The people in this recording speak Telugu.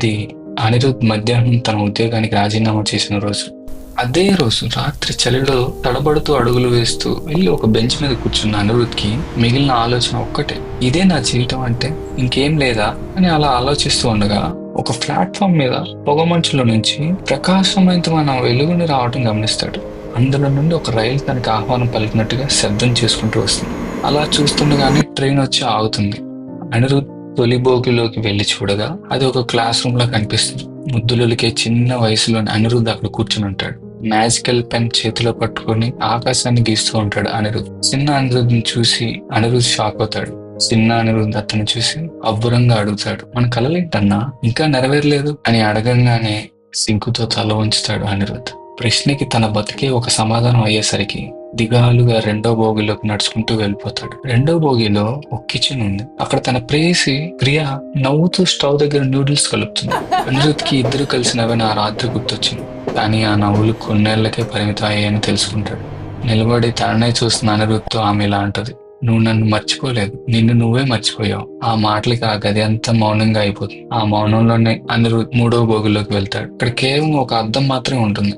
అది అనిరుద్ మధ్యాహ్నం తన ఉద్యోగానికి రాజీనామా చేసిన రోజు. అదే రోజు రాత్రి చలిలో తడబడుతూ అడుగులు వేస్తూ వెళ్ళి ఒక బెంచ్ మీద కూర్చున్న అనిరుద్ధ్కి మిగిలిన ఆలోచన ఒక్కటే. ఇదే నా జీవితం అంటే ఇంకేం లేదా అని అలా ఆలోచిస్తూ ఉండగా ఒక ప్లాట్ఫామ్ మీద పొగమంచులో నుంచి ప్రకాశవంతమైన వెలుగుని రావడం గమనిస్తాడు. అందులో నుండి ఒక రైలు తనకి ఆహ్వానం పలికినట్టుగా శబ్దం చేసుకుంటూ వస్తుంది. అలా చూస్తుండగానే ట్రైన్ వచ్చి ఆగుతుంది. అనిరుద్ తొలి బోగిలోకి వెళ్ళి చూడగా అది ఒక క్లాస్ రూమ్ లా కనిపిస్తుంది. ముద్దులకే చిన్న వయసులోని అనిరుద్ధ అక్కడ కూర్చుని ఉంటాడు. మ్యాజికల్ పెన్ చేతిలో పట్టుకొని ఆకాశాన్ని గీస్తూ ఉంటాడు అనిరుద్ చిన్న అనిరుద్ చూసి అనిరుద్ షాక్ అవుతాడు. చిన్న అనిరుద్ అతను చూసి అబ్బురంగా అడుగుతాడు. మన కలలేంటన్నా? ఇంకా నెరవేరలేదు? అని అడగంగానే సింకుతో తల ఉంచుతాడు అనిరుద్ ప్రశ్నకి తన బతికే ఒక సమాధానం అయ్యేసరికి దిగాలుగా రెండో భోగిలోకి నడుచుకుంటూ వెళ్ళిపోతాడు. రెండో భోగిలో ఒక కిచెన్ ఉంది. అక్కడ తన ప్రేసి ప్రియా నవ్వుతూ స్టవ్ దగ్గర నూడిల్స్ కలుపుతుంది. అనిరుద్కి ఇద్దరు కలిసి నవ్విన ఆ రాత్రి గుర్తొచ్చింది. కానీ ఆ నవ్వులు కొన్నేళ్ళకే పరిమితం అయ్యాయని తెలుసుకుంటాడు. నిలబడి తననే చూస్తున్న అనిరుద్తో ఆమె ఇలా అంటది నువ్వు నన్ను మర్చిపోలేదు. నిన్ను నువ్వే మర్చిపోయావు. ఆ మాటలకి ఆ గది అంతా మౌనంగా అయిపోతుంది. ఆ మౌనంలోనే అనిరుద్ మూడో భోగిలోకి వెళ్తాడు. ఇక్కడ కేవలం ఒక అర్థం మాత్రమే ఉంటుంది.